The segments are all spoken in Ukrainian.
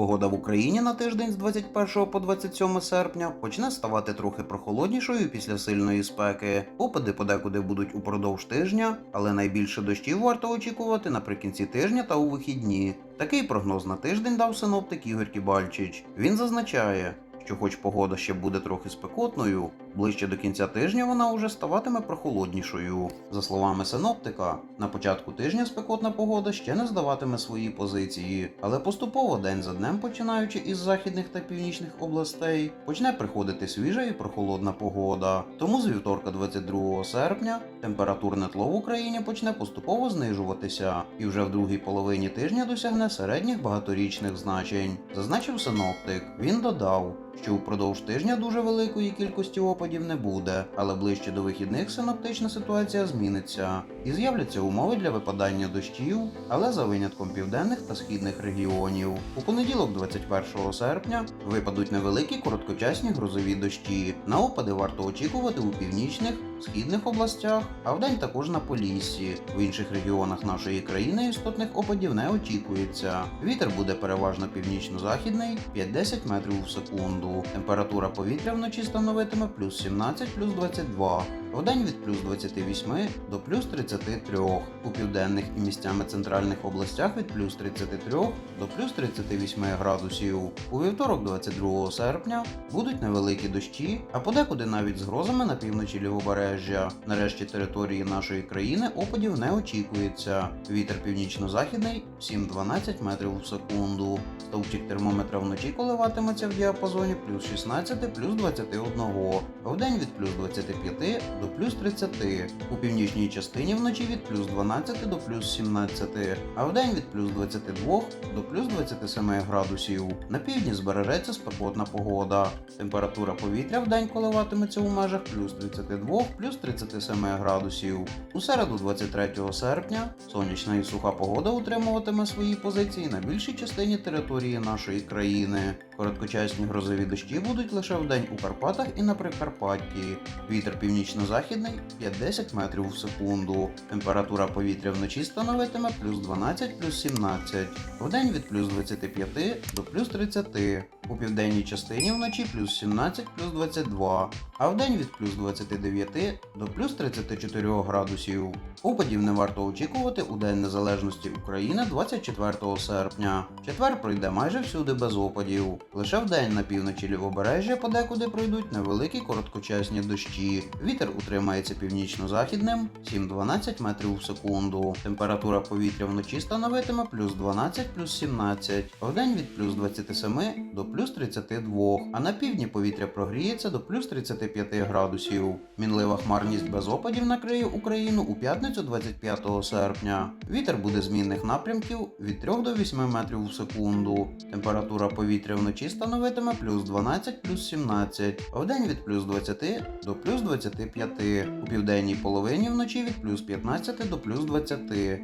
Погода в Україні на тиждень з 21 по 27 серпня почне ставати трохи прохолоднішою після сильної спеки. Опади подекуди будуть упродовж тижня, але найбільше дощів варто очікувати наприкінці тижня та у вихідні. Такий прогноз на тиждень дав синоптик Ігор Кібальчич. Він зазначає, що хоч погода ще буде трохи спекотною, ближче до кінця тижня вона уже ставатиме прохолоднішою. За словами синоптика, на початку тижня спекотна погода ще не здаватиме свої позиції, але поступово день за днем, починаючи із західних та північних областей, почне приходити свіжа і прохолодна погода. Тому з вівторка 22 серпня температурне тло в Україні почне поступово знижуватися і вже в другій половині тижня досягне середніх багаторічних значень, зазначив синоптик. Він додав, що упродовж тижня дуже великої кількості опадів не буде, але ближче до вихідних синоптична ситуація зміниться і з'являться умови для випадання дощів, але за винятком південних та східних регіонів. У понеділок, 21 серпня, випадуть невеликі короткочасні грозові дощі. На опади варто очікувати у північних, східних областях, а вдень також на Поліссі. В інших регіонах нашої країни істотних опадів не очікується. Вітер буде переважно північно-західний 5-10 метрів в секунду. Температура повітря вночі становитиме плюс 17, плюс 22. Вдень від плюс 28 до плюс 33. У південних і місцями центральних областях від плюс 33 до плюс 38 градусів. У вівторок, 22 серпня, будуть невеликі дощі, а подекуди навіть з грозами на півночі лівобережжя. Нарешті території нашої країни опадів не очікується. Вітер північно-західний 7-12 метрів в секунду. Стовпчик термометра вночі коливатиметься в діапазоні плюс 16 плюс 21, а вдень від плюс 25 до плюс 30. У північній частині вночі від плюс 12 до плюс 17, а вдень від плюс 22 до плюс 27 градусів. На півдні збережеться спекотна погода. Температура повітря вдень коливатиметься у межах плюс 32 плюс 37 градусів. У середу 23 серпня сонячна і суха погода утримуватиме свої позиції на більшій частині території нашої країни. Короткочасні грозові дощі будуть лише вдень у Карпатах і на Прикарпатті. Вітер північно-західний 5-10 метрів в секунду. Температура повітря вночі становитиме плюс 12 плюс 17, вдень від плюс 25 до плюс 30. У південній частині вночі плюс 17 плюс 22, а вдень від плюс 29 до плюс 34 градусів. Опадів не варто очікувати у День Незалежності України 24 серпня. Четвер пройде майже всюди без опадів. Лише вдень на півночі лівобережжя подекуди пройдуть невеликі короткочасні дощі. Вітер утримається північно-західним 7-12 метрів в секунду. Температура повітря вночі становитиме плюс 12 плюс 17, а вдень від плюс 27 до плюс 32, а на півдні повітря прогріється до плюс 35 градусів. Мінлива хмарність без опадів накриє Україну у п'ятницю 25 серпня. Вітер буде змінних напрямків від 3 до 8 метрів в секунду. Температура повітря вночі становитиме плюс 12 плюс 17, а вдень від плюс 20 до плюс 25. У південній половині вночі від плюс 15 до плюс 20,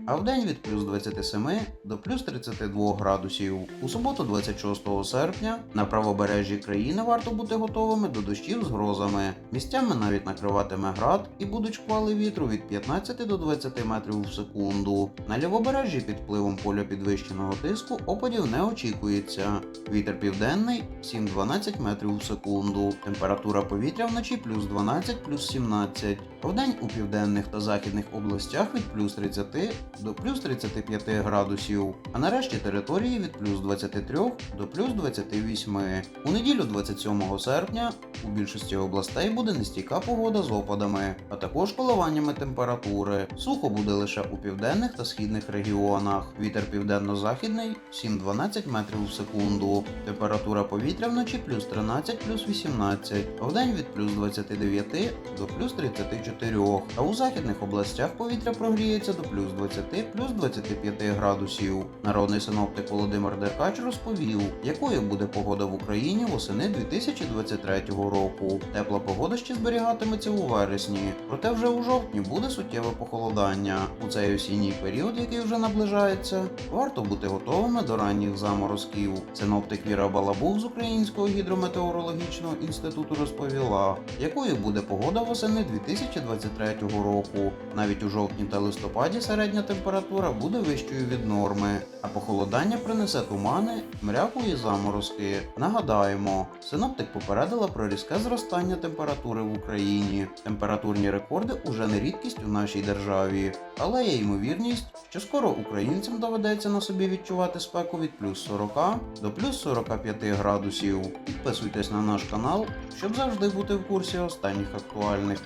а вдень від плюс 27 до плюс 32 градусів. У суботу 26 серпня на правобережжі країни варто бути готовими до дощів з грозами. Місцями навіть накриватиме град і будуть шквали вітру від 15 до 20 метрів в секунду. На лівобережжі під впливом поля підвищеного тиску опадів не очікується. Вітер південний 7-12 метрів в секунду. Температура повітря вночі плюс 12 плюс 17. Вдень у південних та західних областях від плюс 30 до плюс 35 градусів. А нарешті території від плюс 23 до плюс 28. У неділю 27 серпня у більшості областей буде нестійка погода з опадами, а також коливаннями температури. Сухо буде лише у південних та східних регіонах. Вітер південно-західний 7-12 метрів в секунду. Температура повітря вночі плюс 13 плюс 18, а вдень від плюс 29 до плюс 34. А у західних областях повітря прогріється до плюс 20 плюс 25 градусів. Народний синоптик Володимир Деркач розповів, якою буде погода в Україні восени 2023 року. Тепла погода ще зберігатиметься у вересні, проте вже у жовтні буде суттєве похолодання. У цей осінній період, який вже наближається, варто бути готовими до ранніх заморозків. Синоптик Віра Балабух з Українського гідрометеорологічного інституту розповіла, якою буде погода восени 2023 року. Навіть у жовтні та листопаді середня температура буде вищою від норми, а похолодання принесе тумани, мряку і заморозки. Нагадаємо, синоптик попередила про різке зростання температури в Україні. Температурні рекорди уже не рідкість у нашій державі, але є ймовірність, що скоро українцям доведеться на собі відчувати спеку від плюс 40 до плюс 45 градусів. Підписуйтесь на наш канал, щоб завжди бути в курсі останніх актуальних